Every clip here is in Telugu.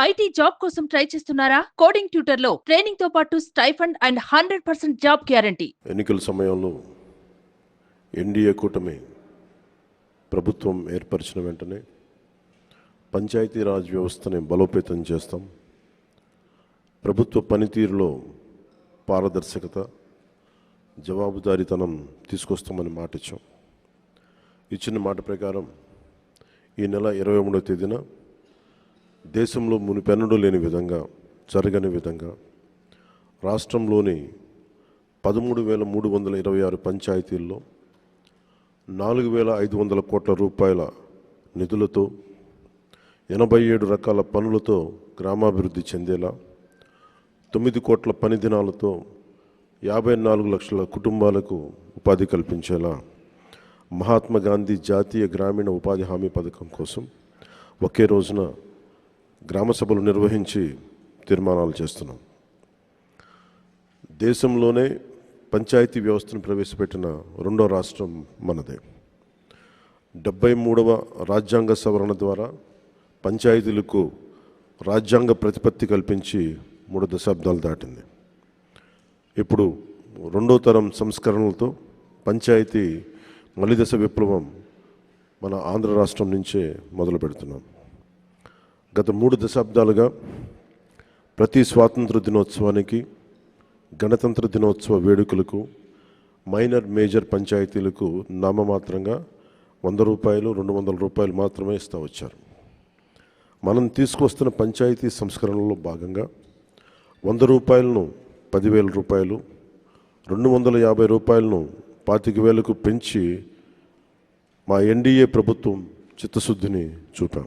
ఐటీ జాబ్ కోసం ట్రై చేస్తున్నారా? కోడింగ్ ట్యూటర్లో ట్రైనింగ్తో పాటు stipend and hundred percent job guarantee. ఎన్నికల సమయంలో ఎన్డీఏ కూటమి ప్రభుత్వం ఏర్పరిచిన వెంటనే పంచాయతీరాజ్ వ్యవస్థని బలోపేతం చేస్తాం. ప్రభుత్వ పనితీరులో పారదర్శకత జవాబుదారీతనం తీసుకొస్తామని మాట ఇచ్చాం ఇచ్చిన మాట ప్రకారం ఈ నెల ఇరవై మూడవ తేదీన దేశంలో మునిపెన్నడూ లేని విధంగా జరగని విధంగా రాష్ట్రంలోని పదమూడు వేల మూడు వందల ఇరవై ఆరు పంచాయతీల్లో నాలుగు వేల ఐదు వందల కోట్ల రూపాయల నిధులతో ఎనభై ఏడు రకాల పనులతో గ్రామాభివృద్ధి చెందేలా తొమ్మిది కోట్ల పని దినాలతో యాభై నాలుగు లక్షల కుటుంబాలకు ఉపాధి కల్పించేలా మహాత్మా గాంధీ జాతీయ గ్రామీణ ఉపాధి హామీ పథకం కోసం ఒకే రోజున గ్రామ సభలు నిర్వహించి తీర్మానాలు చేస్తున్నాం. దేశంలోనే పంచాయతీ వ్యవస్థను ప్రవేశపెట్టిన రెండో రాష్ట్రం మనదే. డెబ్బై మూడవ రాజ్యాంగ సవరణ ద్వారా పంచాయతీలకు రాజ్యాంగ ప్రతిపత్తి కల్పించి మూడు దశాబ్దాలు దాటింది. ఇప్పుడు రెండో తరం సంస్కరణలతో పంచాయతీ మలిదశ విప్లవం మన ఆంధ్ర రాష్ట్రం నుంచే మొదలు పెడుతున్నాం గత మూడు దశాబ్దాలుగా ప్రతి స్వాతంత్ర దినోత్సవానికి గణతంత్ర దినోత్సవ వేడుకలకు మైనర్ మేజర్ పంచాయతీలకు నామమాత్రంగా వంద రూపాయలు రెండు వందల రూపాయలు మాత్రమే ఇస్తూ వచ్చారు. మనం తీసుకొస్తున్న పంచాయతీ సంస్కరణలో భాగంగా వంద రూపాయలను పదివేల రూపాయలు రెండు వందల యాభై రూపాయలను పాతిక వేలకు పెంచి మా ఎన్డీఏ ప్రభుత్వం చిత్తశుద్ధిని చూపాం.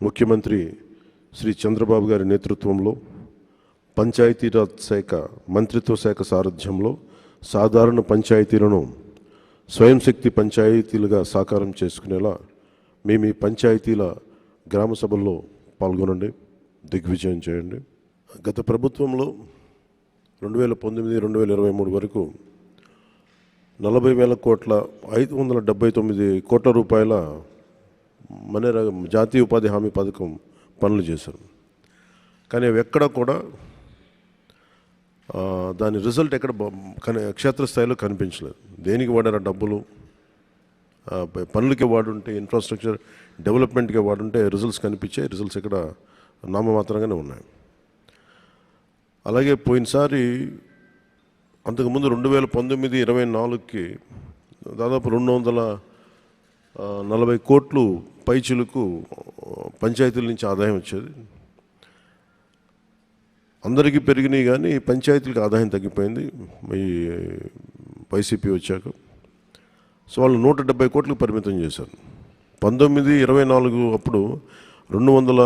ముఖ్యమంత్రి శ్రీ చంద్రబాబు గారి నేతృత్వంలో పంచాయతీరాజ్ శాఖ మంత్రిత్వ శాఖ సారథ్యంలో సాధారణ పంచాయతీలను స్వయం శక్తి పంచాయతీలుగా సాకారం చేసుకునేలా మేము ఈ పంచాయతీల గ్రామ సభల్లో పాల్గొనండి దిగ్విజయం చేయండి. గత ప్రభుత్వంలో రెండు వేల పంతొమ్మిది రెండు వేల ఇరవై మూడు వరకు నలభై వేల కోట్ల ఐదు వందల డెబ్బై తొమ్మిది కోట్ల రూపాయల మన జాతీయ ఉపాధి హామీ పథకం పనులు చేశారు. కానీ అవి ఎక్కడ కూడా దాని రిజల్ట్ ఎక్కడ కని క్షేత్రస్థాయిలో కనిపించలేదు. దేనికి వాడారా డబ్బులు? పనులకి వాడుంటే ఇన్ఫ్రాస్ట్రక్చర్ డెవలప్మెంట్కి వాడుంటే రిజల్ట్స్ కనిపించాయి. రిజల్ట్స్ ఇక్కడ నామమాత్రంగానే ఉన్నాయి. అలాగే పోయినసారి అంతకుముందు రెండు వేల పంతొమ్మిది ఇరవై నాలుగుకి దాదాపు రెండు వందల నలభై కోట్లు పైచులకు పంచాయతీల నుంచి ఆదాయం వచ్చేది. అందరికీ పెరిగినాయి కానీ పంచాయతీలకు ఆదాయం తగ్గిపోయింది. ఈ వైసీపీ వచ్చాక. సో వాళ్ళు నూట డెబ్బై కోట్లకు పరిమితం చేశారు. పంతొమ్మిది ఇరవై నాలుగు అప్పుడు రెండు వందల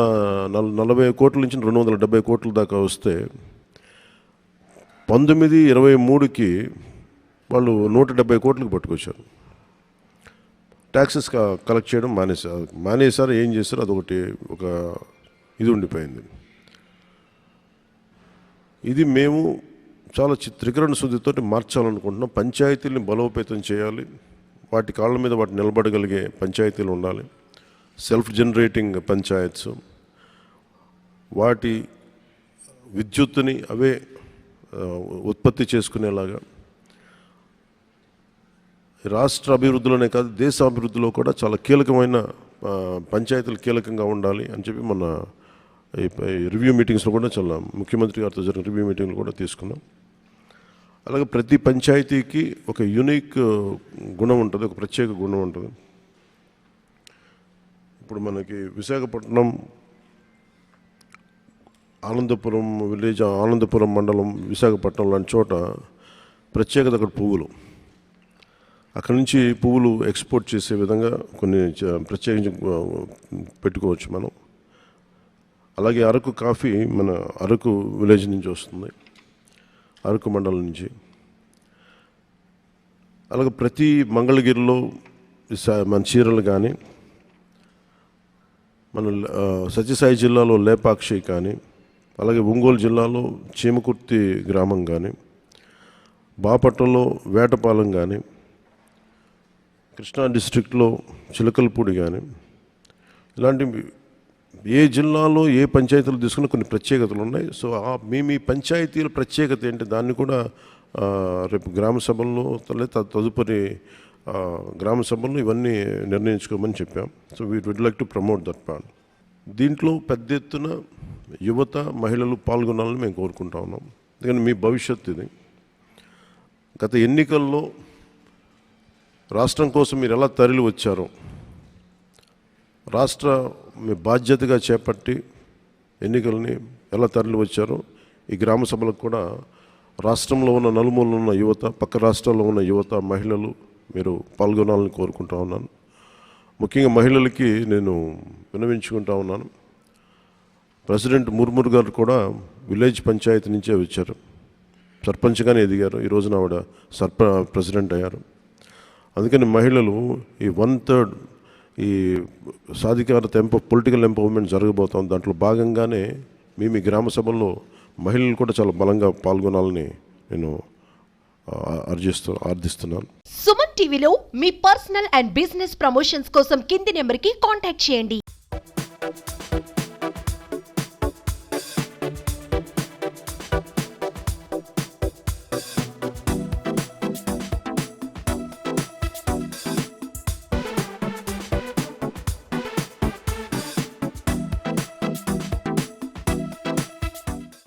నల నలభై కోట్ల నుంచి రెండు వందల డెబ్బై కోట్ల దాకా వస్తే పంతొమ్మిది ఇరవై మూడుకి వాళ్ళు నూట డెబ్బై కోట్లకు పట్టుకొచ్చారు. ట్యాక్సెస్ కలెక్ట్ చేయడం మానేశారు మానేశారు. ఏం చేశారు? అదొకటి ఒక ఇది ఉండిపోయింది. ఇది మేము చాలా చిత్రీకరణ శుద్ధితో మార్చాలనుకుంటున్నాం. పంచాయతీల్ని బలోపేతం చేయాలి. వాటి కాళ్ళ మీద వాటి నిలబడగలిగే పంచాయతీలు ఉండాలి. Self generating panchayats. వాటి విద్యుత్తుని అవే ఉత్పత్తి చేసుకునేలాగా రాష్ట్ర అభివృద్ధిలోనే కాదు దేశ అభివృద్ధిలో కూడా చాలా కీలకమైన పంచాయతీలు కీలకంగా ఉండాలి అని చెప్పి మన ఈ రివ్యూ మీటింగ్స్లో కూడా చాలా ముఖ్యమంత్రి గారితో జరిగిన రివ్యూ మీటింగ్లు కూడా తీసుకున్నాం. అలాగే ప్రతి పంచాయతీకి ఒక యునిక్ గుణం ఉంటుంది ఒక ప్రత్యేక గుణం ఉంటుంది. ఇప్పుడు మనకి విశాఖపట్నం ఆనందపురం విలేజ్ ఆనందపురం మండలం విశాఖపట్నం లాంటి చోట ప్రత్యేకత అక్కడ పువ్వులు. అక్కడ నుంచి పువ్వులు ఎక్స్పోర్ట్ చేసే విధంగా కొన్ని ప్రత్యేకించి పెట్టుకోవచ్చు మనం. అలాగే అరకు కాఫీ మన అరకు విలేజ్ నుంచి వస్తుంది. అరకు మండలం నుంచి. అలాగే ప్రతి మంగళగిరిలో మన చీరలు కానీ మన సత్యసాయి జిల్లాలో లేపాక్షి కానీ అలాగే ఒంగోలు జిల్లాలో చీమకుర్తి గ్రామం కానీ బాపట్లలో వేటపాలెం కానీ కృష్ణా డిస్ట్రిక్ట్లో చిలకలపూడి కానీ ఇలాంటి ఏ జిల్లాలో ఏ పంచాయతీలు తీసుకున్న కొన్ని ప్రత్యేకతలు ఉన్నాయి. సో ఆ మీ మీ పంచాయతీల ప్రత్యేకత ఏంటి? దాన్ని కూడా రేపు గ్రామ సభల్లో తదుపరి గ్రామ సభల్లో ఇవన్నీ నిర్ణయించుకోమని చెప్పాం. So we would like to promote that plan దీంట్లో పెద్ద ఎత్తున యువత మహిళలు పాల్గొనాలని మేము కోరుకుంటా ఉన్నాం. ఎందుకంటే మీ భవిష్యత్తు ఇది. గత ఎన్నికల్లో రాష్ట్రం కోసం మీరు ఎలా తరలి వచ్చారు. రాష్ట్ర మీ బాధ్యతగా చేపట్టి ఎన్నికల్ని ఎలా తరలి వచ్చారు. ఈ గ్రామ సభలకు కూడా రాష్ట్రంలో ఉన్న నలుమూలలో ఉన్న యువత పక్క రాష్ట్రాల్లో ఉన్న యువత మహిళలు మీరు పాల్గొనాలని కోరుకుంటా ఉన్నాను. ముఖ్యంగా మహిళలకి నేను వినవించుకుంటా ఉన్నాను. ప్రెసిడెంట్ ముర్ముర్ గారు కూడా విలేజ్ పంచాయతీ నుంచే వచ్చారు. సర్పంచ్గానే ఎదిగారు. ఈరోజున ఆవిడ సర్ప ప్రెసిడెంట్ అయ్యారు. అందుకని మహిళలు ఈ వన్ థర్డ్ ఈ సాధికారత ఎంప పొలిటికల్ ఎంపవర్మెంట్ జరగబోతోంది. దాంట్లో భాగంగానే మీ మీ గ్రామ సభల్లో మహిళలు కూడా చాలా బలంగా పాల్గొనాలని నేను అర్జిస్తూ ఆర్థిస్తున్నాను సుమన్ టీవీలో మీ పర్సనల్ అండ్ బిజినెస్ ప్రమోషన్స్ కోసం కింది నెంబర్కి కాంటాక్ట్ చేయండి.